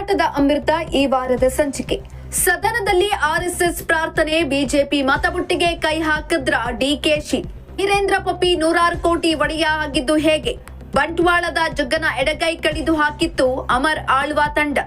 ಹೋರಾಟದ ಅಮೃತ ಈ ವಾರದ ಸಂಚಿಕೆ. ಸದನದಲ್ಲಿ ಆರ್ಎಸ್ಎಸ್ ಪ್ರಾರ್ಥನೆ, ಬಿಜೆಪಿ ಮತಬುಟ್ಟಿಗೆ ಕೈ ಹಾಕಿದ್ರ ಡಿಕೆಶಿ ವೀರೇಂದ್ರ ಪಪ್ಪಿ ನೂರಾರು ಕೋಟಿ ಒಡೆಯ ಆಗಿದ್ದು ಹೇಗೆ? ಬಂಟ್ವಾಳದ ಜಗ್ಗನ ಎಡಗೈ ಕಡಿದು ಹಾಕಿತ್ತು ಅಮರ್ ಆಳ್ವಾ ತಂಡ.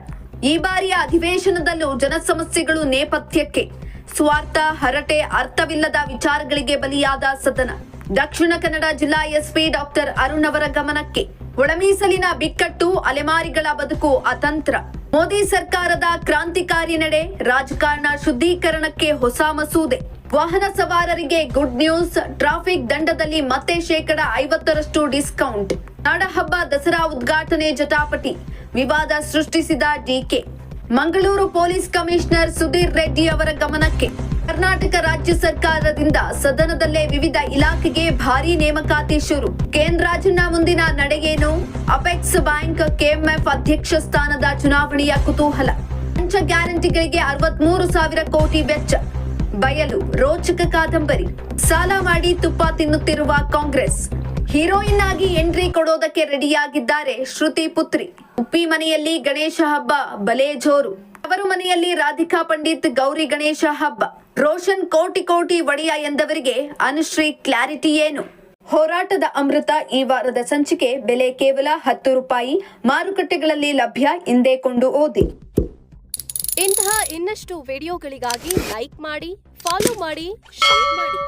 ಈ ಬಾರಿಯ ಅಧಿವೇಶನದಲ್ಲೂ ಜನಸಮಸ್ಯೆಗಳು ನೇಪಥ್ಯಕ್ಕೆ. ಸ್ವಾರ್ಥ, ಹರಟೆ, ಅರ್ಥವಿಲ್ಲದ ವಿಚಾರಗಳಿಗೆ ಬಲಿಯಾದ ಸದನ. ದಕ್ಷಿಣ ಕನ್ನಡ ಜಿಲ್ಲಾ ಎಸ್ಪಿ ಡಾಕ್ಟರ್ ಅರುಣ್ ಅವರ ಗಮನಕ್ಕೆ. ಒಳಮೀಸಲಿನ ಬಿಕ್ಕಟ್ಟು, ಅಲೆಮಾರಿಗಳ ಬದುಕು ಅತಂತ್ರ. ಮೋದಿ ಸರ್ಕಾರದ ಕ್ರಾಂತಿಕಾರಿ ನಡೆ ರಾಜಕಾರಣ ಶುದ್ಧೀಕರಣಕ್ಕೆ ಹೊಸ ಮಸೂದೆ. ವಾಹನ ಸವಾರರಿಗೆ ಗುಡ್ ನ್ಯೂಸ್, ಟ್ರಾಫಿಕ್ ದಂಡದಲ್ಲಿ ಮತ್ತೆ ಶೇಕಡ ಐವತ್ತರಷ್ಟು ಡಿಸ್ಕೌಂಟ್. ನಾಡಹಬ್ಬ ದಸರಾ ಉದ್ಘಾಟನೆ ಜಟಾಪಟಿ. ವಿವಾದ ಸೃಷ್ಟಿಸಿದ DK Mangaluru police commissioner Sudheer Reddy ಅವರ ಗಮನಕ್ಕೆ. ಕರ್ನಾಟಕ ರಾಜ್ಯ ಸರ್ಕಾರದಿಂದ ಸದನದಲ್ಲೇ ವಿವಿಧ ಇಲಾಖೆಗೆ ಭಾರಿ ನೇಮಕಾತಿ ಶುರು. ಕೇಂದ್ರಾಜನ ಮುಂದಿನ ನಡೆಯೇನು ಅಪೆಕ್ಸ್ ಬ್ಯಾಂಕ್ ಕೆಎಂಎಫ್ ಅಧ್ಯಕ್ಷ ಸ್ಥಾನದ ಚುನಾವಣೆಯ ಕುತೂಹಲ. ಪಂಚ ಗ್ಯಾರಂಟಿಗಳಿಗೆ ಅರವತ್ಮೂರು ಸಾವಿರ ಕೋಟಿ ವೆಚ್ಚ. ಬಯಲು ರೋಚಕ ಕಾದಂಬರಿ. ಸಾಲ ಮಾಡಿ ತುಪ್ಪ ತಿನ್ನುತ್ತಿರುವ ಕಾಂಗ್ರೆಸ್. ಹೀರೋಯಿನ್ ಆಗಿ ಎಂಟ್ರಿ ಕೊಡೋದಕ್ಕೆ ರೆಡಿಯಾಗಿದ್ದಾರೆ ಶ್ರುತಿ ಪುತ್ರಿ. ಉಪ್ಪಿ ಮನೆಯಲ್ಲಿ ಗಣೇಶ ಹಬ್ಬ, ಬಲೆ ಜೋರು. ಅವರು ಮನೆಯಲ್ಲಿ ರಾಧಿಕಾ ಪಂಡಿತ್, ಗೌರಿ ಗಣೇಶ ಹಬ್ಬ. ರೋಷನ್ ಕೋಟಿ ಕೋಟಿ ಒಡೆಯ ಎಂದವರಿಗೆ ಅನುಶ್ರೀ ಕ್ಲಾರಿಟಿ ಏನು? ಹೋರಾಟದ ಅಮೃತ ಈ ವಾರದ ಸಂಚಿಕೆ, ಬೆಲೆ ಕೇವಲ ಹತ್ತು ರೂಪಾಯಿ. ಮಾರುಕಟ್ಟೆಗಳಲ್ಲಿ ಲಭ್ಯ, ಹಿಂದೆ ಕೊಂಡು ಓದಿ. ಇಂತಹ ಇನ್ನಷ್ಟು ವಿಡಿಯೋಗಳಿಗಾಗಿ ಲೈಕ್ ಮಾಡಿ, ಫಾಲೋ ಮಾಡಿ, ಶೇರ್ ಮಾಡಿ.